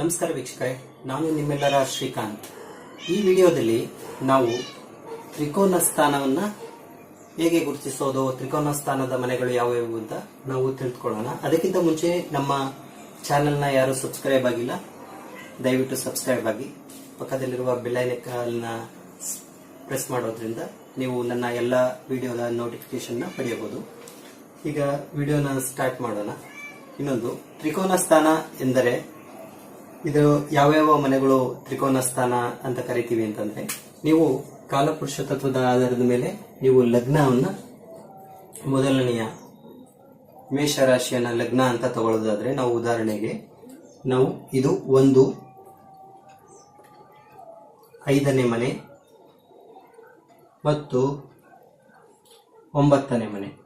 ನಮಸ್ಕಾರ ವೀಕ್ಷಕರೇ, ನಾನು ನಿಮ್ಮೆಲ್ಲರ ಶ್ರೀಕಾಂತ್. ಈ ವಿಡಿಯೋದಲ್ಲಿ ನಾವು ತ್ರಿಕೋನ ಸ್ಥಾನವನ್ನ ಹೇಗೆ ಗುರುತಿಸೋದು, ತ್ರಿಕೋನ ಸ್ಥಾನದ ಮನೆಗಳು ಯಾವುವು ಅಂತ ನಾವು ತಿಳಿದುಕೊಳ್ಳೋಣ ಅದಕ್ಕಿಂತ ಮುಂಚೆ ನಮ್ಮ ಚಾನೆಲ್ನ ಯಾರು ಸಬ್ಸ್ಕ್ರೈಬ್ ಆಗಿಲ್ಲ, ದಯವಿಟ್ಟು ಸಬ್ಸ್ಕ್ರೈಬ್ ಆಗಿ. ಪಕ್ಕದಲ್ಲಿರುವ ಬೆಲ್ಲೈನಕಲ್ನ ಪ್ರೆಸ್ ಮಾಡೋದ್ರಿಂದ ನೀವು ನನ್ನ ಎಲ್ಲ ವಿಡಿಯೋದ ನೋಟಿಫಿಕೇಶನ್ನ ಪಡೆಯಬಹುದು. ಈಗ ವಿಡಿಯೋನ ಸ್ಟಾರ್ಟ್ ಮಾಡೋಣ. ಇನ್ನೊಂದು, ತ್ರಿಕೋನ ಸ್ಥಾನ ಎಂದರೆ ಇದು ಯಾವ್ಯಾವ ಮನೆಗಳು ತ್ರಿಕೋನ ಸ್ಥಾನ ಅಂತ ಕರಿತೀವಿ ಅಂತಂದ್ರೆ, ನೀವು ಕಾಲಪುರುಷ ತತ್ವದ ಆಧಾರದ ಮೇಲೆ ನೀವು ಲಗ್ನವನ್ನ ಮೊದಲನೆಯ ಮೇಷರಾಶಿಯನ್ನ ಲಗ್ನ ಅಂತ ತಗೊಳ್ಳೋದಾದ್ರೆ ನಾವು ಉದಾಹರಣೆಗೆ ನಾವು ಇದು ಒಂದು ಐದನೇ ಮನೆ ಮತ್ತು ಒಂಬತ್ತನೇ ಮನೆ.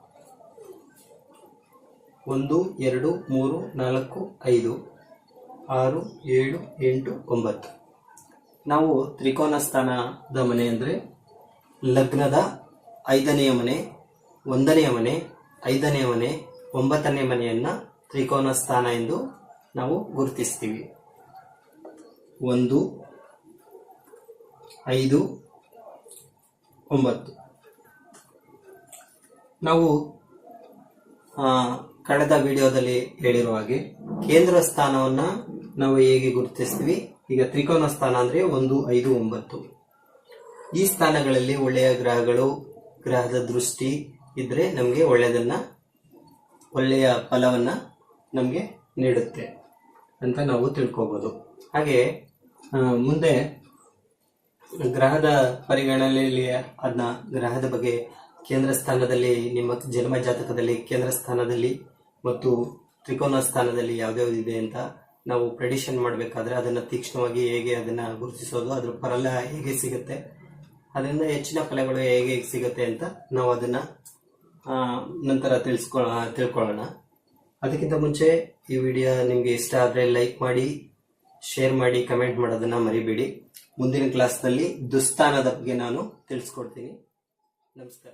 ಒಂದು, ಎರಡು, ಮೂರು, ನಾಲ್ಕು, ಐದು. ಆರು, ಏಳು, ಎಂಟು, ಒಂಬತ್ತು. ನಾವು ತ್ರಿಕೋನ ಸ್ಥಾನದ ಮನೆ ಅಂದರೆ ಲಗ್ನದ ಐದನೆಯ ಮನೆ, ಒಂದನೆಯ ಮನೆ, ಐದನೆಯ ಮನೆ ಒಂಬತ್ತನೇ ಮನೆಯನ್ನು ತ್ರಿಕೋನ ಸ್ಥಾನ ಎಂದು ನಾವು ಗುರುತಿಸ್ತೀವಿ. ಒಂದು, ಐದು, ಒಂಬತ್ತು. ನಾವು ಕಳೆದ ವಿಡಿಯೋದಲ್ಲಿ ಹೇಳಿರುವ ಹಾಗೆ ಕೇಂದ್ರ ಸ್ಥಾನವನ್ನ ನಾವು ಹೇಗೆ ಗುರುತಿಸ್ತೀವಿ? ಈಗ ತ್ರಿಕೋನ ಸ್ಥಾನ ಅಂದ್ರೆ ಒಂದು, ಐದು, ಒಂಬತ್ತು. ಈ ಸ್ಥಾನಗಳಲ್ಲಿ ಒಳ್ಳೆಯ ಗ್ರಹಗಳು, ಗ್ರಹದ ದೃಷ್ಟಿ ಇದ್ರೆ ನಮಗೆ ಒಳ್ಳೆಯದನ್ನ, ಒಳ್ಳೆಯ ಫಲವನ್ನ ನಮಗೆ ನೀಡುತ್ತೆ ಅಂತ ನಾವು ತಿಳ್ಕೋಬಹುದು ಹಾಗೆ ಮುಂದೆ ಗ್ರಹದ ಪರಿಗಣನೆಯಲ್ಲಿ ಅದನ್ನ ಗ್ರಹದ ಬಗ್ಗೆ ಕೇಂದ್ರ ಸ್ಥಾನದಲ್ಲಿ ನಿಮ್ಮ ಜನ್ಮ ಜಾತಕದಲ್ಲಿ ಕೇಂದ್ರ ಸ್ಥಾನದಲ್ಲಿ ಮತ್ತು ತ್ರಿಕೋನ ಸ್ಥಾನದಲ್ಲಿ ಯಾವ್ಯಾವ್ದು ಇದೆ ಅಂತ ನಾವು ಪ್ರೆಡಿಷನ್ ಮಾಡಬೇಕಾದ್ರೆ ಅದನ್ನ ತೀಕ್ಷ್ಣವಾಗಿ ಹೇಗೆ ಅದನ್ನ ಗುರುತಿಸೋದು, ಅದ್ರ ಫಲ ಹೇಗೆ ಸಿಗುತ್ತೆ, ಅದರಿಂದ ಹೆಚ್ಚಿನ ಫಲಗಳು ಹೇಗೆ ಸಿಗುತ್ತೆ ಅಂತ ನಾವು ಅದನ್ನ ನಂತರ ತಿಳಿಸ್ಕೊ, ತಿಳ್ಕೊಳ್ಳೋಣ. ಅದಕ್ಕಿಂತ ಮುಂಚೆ ಈ ವಿಡಿಯೋ ನಿಮಗೆ ಇಷ್ಟ ಆದರೆ ಲೈಕ್ ಮಾಡಿ ಶೇರ್ ಮಾಡಿ ಕಮೆಂಟ್ ಮಾಡೋದನ್ನ ಮರಿಬೇಡಿ. ಮುಂದಿನ ಕ್ಲಾಸ್ನಲ್ಲಿ ದುಸ್ತಾನದ ಬಗ್ಗೆ ನಾನು ತಿಳಿಸ್ಕೊಡ್ತೀನಿ. ನಮಸ್ಕಾರ